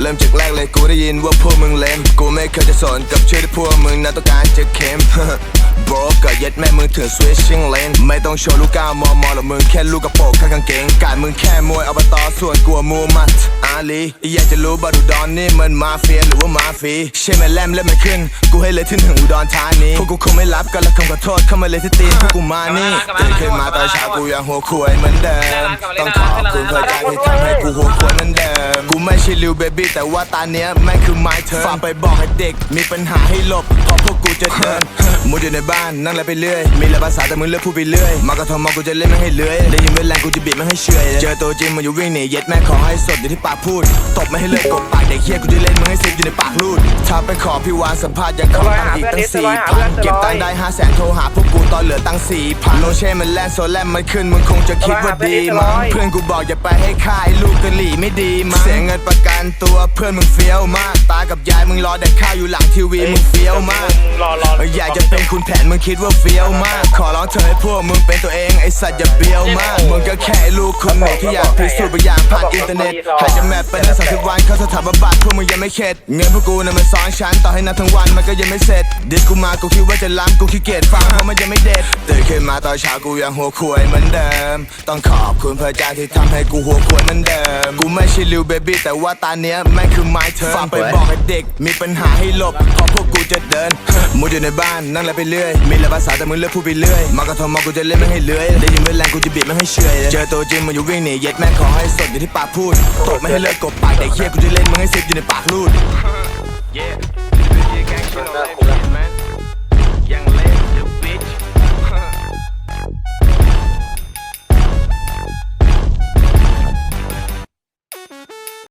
เริ่มจากแรกเลยกูได้ยินว่าพวกมึงเล่นกูไม่เคยจะสนกับชื่อที่พวกมึงนั้นต้องการจะเข้มโบรก็ยัดแม่มึงถึง switching lane ไม่ต้องโชว์ลูกก้าวมอมอหรอกมึงแค่ลูกกระโปรงข้างกางเกงการมึงแค่มวยอบตส่วนกลัวมูมัด ลีอยากจะรู้บัดอุดรนี่มันมาเฟียหรือว่ามาฟีใช่ไหมแลมเล่นมันขึ้น กูให้เลยถึงถึงอุดรธานีพวกกูคงไม่รับกันและคำขอโทษเข้ามาเลยที่ตีนพวกกูมานี่ตื่นขึ้นมาตอนเช้ากูยังหัวควยเหมือนเดิมต้องขอบคุณพระเจ้าที่ทำให้กูหัวควยเหมือนเดิมกูไม่ใช่ลิวเบบี้แต่ว่าตาเนี้ยแม่งคือ my turn ฝากไปบอกให้เด็ก มีปัญหาให้หลบเพราะพวกกูจะเดินมุดอยู่ในบ้านนั่งแล้วไปเรื่อย มีหลายภาษาแต่มึงเลือกพูดไปเรื่อย มากระทอมอกูจะเล่นไม่ให้เลื้อยได้ยินเวลากูจะบีบไม่ให้เฉอยเจอตัวจริงมึงอยู่วิ่งหนีเย็ดแม่ขอให้สดอยู่ที่ปากพูด ตบไม่ให้เลือดกบปากเด็กเฮียกูจะเล่นมึงให้ซิบอยู่ในปากรูดถ้าไปขอพี่วานสัมภาษณ์ยังขอตังค์อีกตั้งสี่พันเก็บตังค์ได้ห้าแสนโทรหาพวกกูตอนเหลือตังค์สี่พันโนเช่มันแล่นโซแลมมันขึ้นมึงคงจะคิดว่าดีมั้งเพื่อนกูบอกอย่าไปให้ค่ายลูกกะหลี่ไม่ดีมั้งเสียเงินประกันตัวเพื่อนมึงเฟี้ยวมาก ตากับยายมึงรอแดกข้าวอยู่หลังทีวีมึงเฟี้ยวมากรอรออยากจะเป็นคุณแผนมึงคิดว่าเฟี้ยวมาก ขอร้องเธอให้พวกมึงเป็นตัวเองไอสัตว์อย่าเบี้ยวมากมึงก็แค่ลูกคนหนึ่งที่อยากพิสูจน์บางอย่างผ่านอินเทอร์เน็ตหายจะแมปไปได้สามสิบวันเข้าสถานบำบัดพวกมึงยังไม่เข็ดเงินพวกกูน่ะมันซ้อนชั้นต่อให้นับทั้งวันมันก็ยังไม่เสร็จดิสกูมากูคิดว่าจะล้ำกูขี้เกียจฟังเพราะมันยังไม่เด็ดตื่นขึ้นมาตอนเช้ากูยังหัวควยเหมือนเดิม ต้องขอบคุณพระเจ้าที่ทำให้กูหัวควยเหมือนเดิมกูไม่ใช่ลิวเบบี้แต่ว่าตาเนี้ยแม่งคือ my turn ฝากไปบอกให้เด็ก มีปัญหาให้หลบเพราะพวกกูจะเดินมุดอยู่ในบ้านนั่งแล้วไปเรื่อยมีหลายภาษาแต่มึงเลือกพูดไปเรื่อยมากระทอมอกูจะเล่นไม่ให้เลื้อยได้ยินเวลากูจะบีบไม่ให้เฉอยเจอตัวจริงมึงอยู่วิ่งหนีเย็ดแม่งขอให้สดอยู่ที่ปากพูดตบไม่ให้เลิกกบปากแต่เฮียกูจะเล่นมึงให้เซฟอยู่ในปากรูด